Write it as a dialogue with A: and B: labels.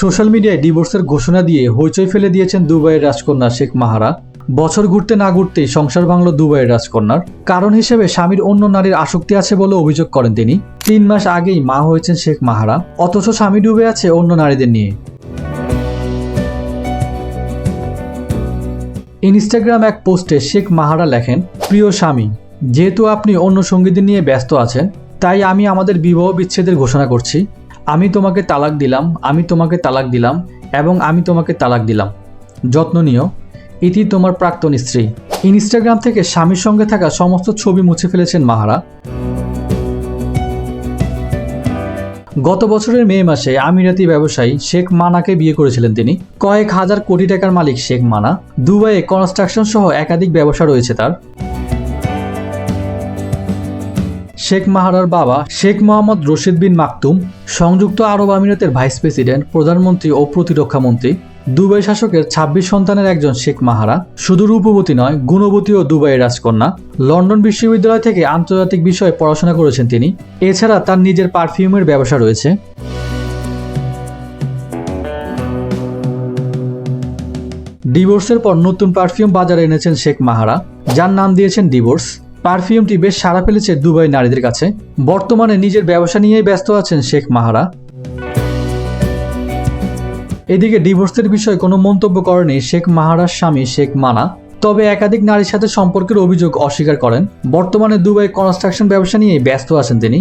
A: Social মিডিয়ায় ডিভোর্সের ঘোষণা দিয়ে হইচই ফেলে দিয়েছেন দুবাইয়ের রাজকন্যা শেখ মাহারা। বছর ঘুরতে না ঘুরতেই সংসার ভাঙল দুবাইয়ের রাজকন্যার। কারণ হিসেবে স্বামীর অন্য নারীর আসক্তি আছে বলে অভিযোগ করেন তিনি। তিন মাস আগেই মা হয়েছেন শেখ মাহারা। অথচ স্বামী ডুবে আছে অন্য নারীদের নিয়ে। ইনস্টাগ্রাম এক পোস্টে শেখ মাহারা লেখেন, প্রিয় স্বামী, যেহেতু আপনি অন্য সঙ্গীদের নিয়ে ব্যস্ত আছেন, তাই আমি আমাদের বিবাহ বিচ্ছেদের ঘোষণা করছি। আমি তোমাকে তালাক দিলাম, আমি তোমাকে তালাক দিলাম এবং আমি তোমাকে তালাক দিলাম। যত্ন নিও। ইতি তোমার প্রাক্তন স্ত্রী। ইনস্টাগ্রাম থেকে স্বামীর সঙ্গে থাকা সমস্ত ছবি মুছে ফেলেছেন মাহারা। গত বছরের মে মাসে আমিরাতি ব্যবসায়ী শেখ মানাকে বিয়ে করেছিলেন তিনি। কয়েক হাজার কোটি টাকার মালিক শেখ মানা। দুবাইয়ে কনস্ট্রাকশন সহ একাধিক ব্যবসা রয়েছে তার। শেখ মাহারার বাবা শেখ মোহাম্মদ রশিদ বিন মাকতুম, সংযুক্ত আরব আমিরাতের ভাইস প্রেসিডেন্ট, প্রধানমন্ত্রী ও প্রতিরক্ষা মন্ত্রী, দুবাই শাসকের ২৬ সন্তানের একজন শেখ মাহারা। শুধু রূপবতী নয়, গুণবতী ও দুবাইয়ের রাজকন্যা। লন্ডন বিশ্ববিদ্যালয় থেকে আন্তর্জাতিক বিষয়ে পড়াশোনা করেছেন তিনি। এছাড়া তার নিজের পারফিউমের ব্যবসা রয়েছে। ডিভোর্সের পর নতুন পারফিউম বাজারে এনেছেন শেখ মাহারা। যার নাম দিয়েছেন ডিভোর্স। পারফিউমটি বেশ সাড়া ফেলেছে দুবাই নারীদের কাছে। বর্তমানে নিজের ব্যবসা নিয়েই ব্যস্ত আছেন শেখ মাহারা। এদিকে ডিভোর্সের বিষয়ে কোনো মন্তব্য করেনি শেখ মাহারার স্বামী শেখ মানা। তবে একাধিক নারীর সাথে সম্পর্কের অভিযোগ অস্বীকার করেন। বর্তমানে দুবাই কনস্ট্রাকশন ব্যবসা নিয়ে ব্যস্ত আছেন তিনি।